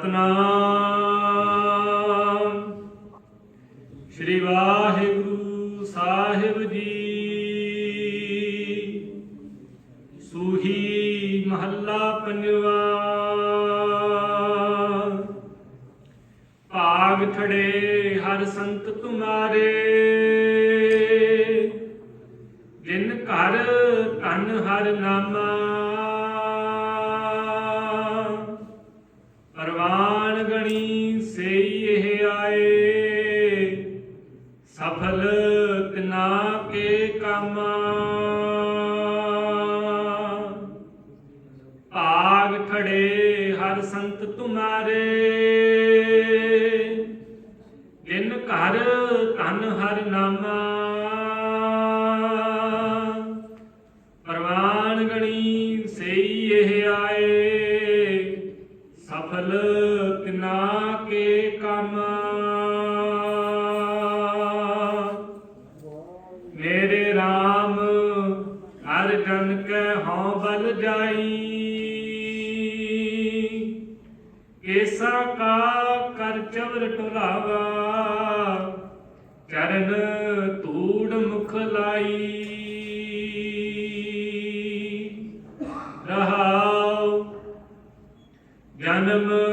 ਸਤਨਾਮ। ਸ੍ਰੀ ਵਾਹਿਗੁਰੂ ਸਾਹਿਬ ਜੀ। ਸੂਹੀ ਮਹੱਲਾ ਪੰਜਵਾ। ਭਾਗ ਥੜੇ ਹਰ ਸੰਤ ਤੁਮਾਰੇ। ਜਿਨ ਘਰ ਧਨ ਹਰ ਨਾਮਾ। ਪਰਵਾਨ ਗਣੀ ਸਈ ਇਹ ਆਏ। ਸਫਲ ਤਿਨਾ ਕੇ ਕਾਮਾ। ਭਾਗ ਖੜੇ ਹਰ ਸੰਤ ਤੁਮਾਰੇ। ਜਿਨ ਘਰ ਧਨ ਹਰ ਨਾਮ। ਕੇ ਕੰਮ। ਮੇਰੇ RAM ਹਰ ਜਨ ਕੈ ਹਉ ਬਲ ਜਾਈ। ਕੇਸਾ ਕਾ ਕਰ ਚਵਰ ਟੁਲਾਵਾ ਚਰਨ ਧੂੜ ਮੁਖ ਲਾਈ। ਰਹਾਉ ਜਨਮ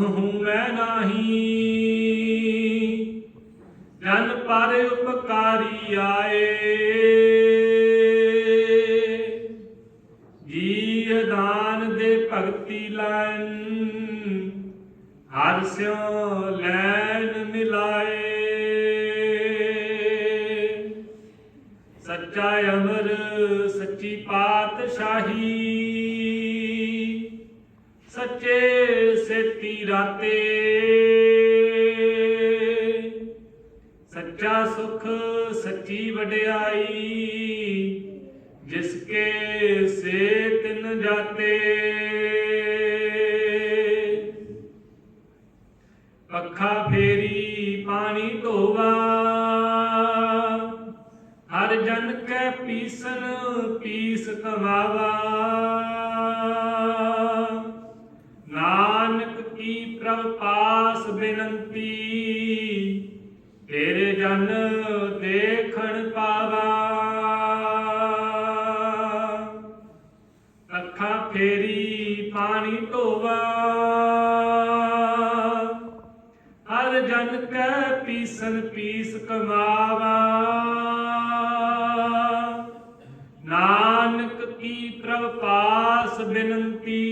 ਮਰਨ ਮੈਂ ਨਾਹੀ। ਜਨ ਪਰ ਉਪਕਾਰੀ ਆਏ। ਜੀ ਦਾਨ ਦੇ ਭਗਤੀ ਲੈਨ ਹਰ ਸਿਉ ਲੈਣ ਮਿਲਾਏ। ਸੱਚਾ ਅਮਰ, ਸੱਚੀ ਪਾਤਸ਼ਾਹੀ। ਸੱਚੇ ਸੇਤੀ ਰਾਤੇ। ਸੱਚਾ ਸੁਖ ਸੱਚੀ ਵਡਿਆਈ, ਜਿਸ ਕੇ ਸੇ ਤਿਨ ਜਾਤੇ। ਪੱਖਾ ਫੇਰੀ ਪਾਣੀ ਧੋਵਾ, ਹਰ ਜਨ ਕੈ ਪੀਸਨ ਪੀਸ ਕਮਾਵਾ। ਬੇਨੰਤੀ ਤੇਰੇ ਜਨ ਦੇਖਣ ਪਾਵਾ। ਅੱਖਾਂ ਫੇਰੀ ਪਾਣੀ ਧੋਵਾ ਹਰ ਜਨ ਕੈ ਪੀਸਨ ਪੀਸ ਕਮਾਵਾ। ਨਾਨਕ ਕੀ ਪ੍ਰਭ ਪਾਸ ਬਿਨੰਤੀ।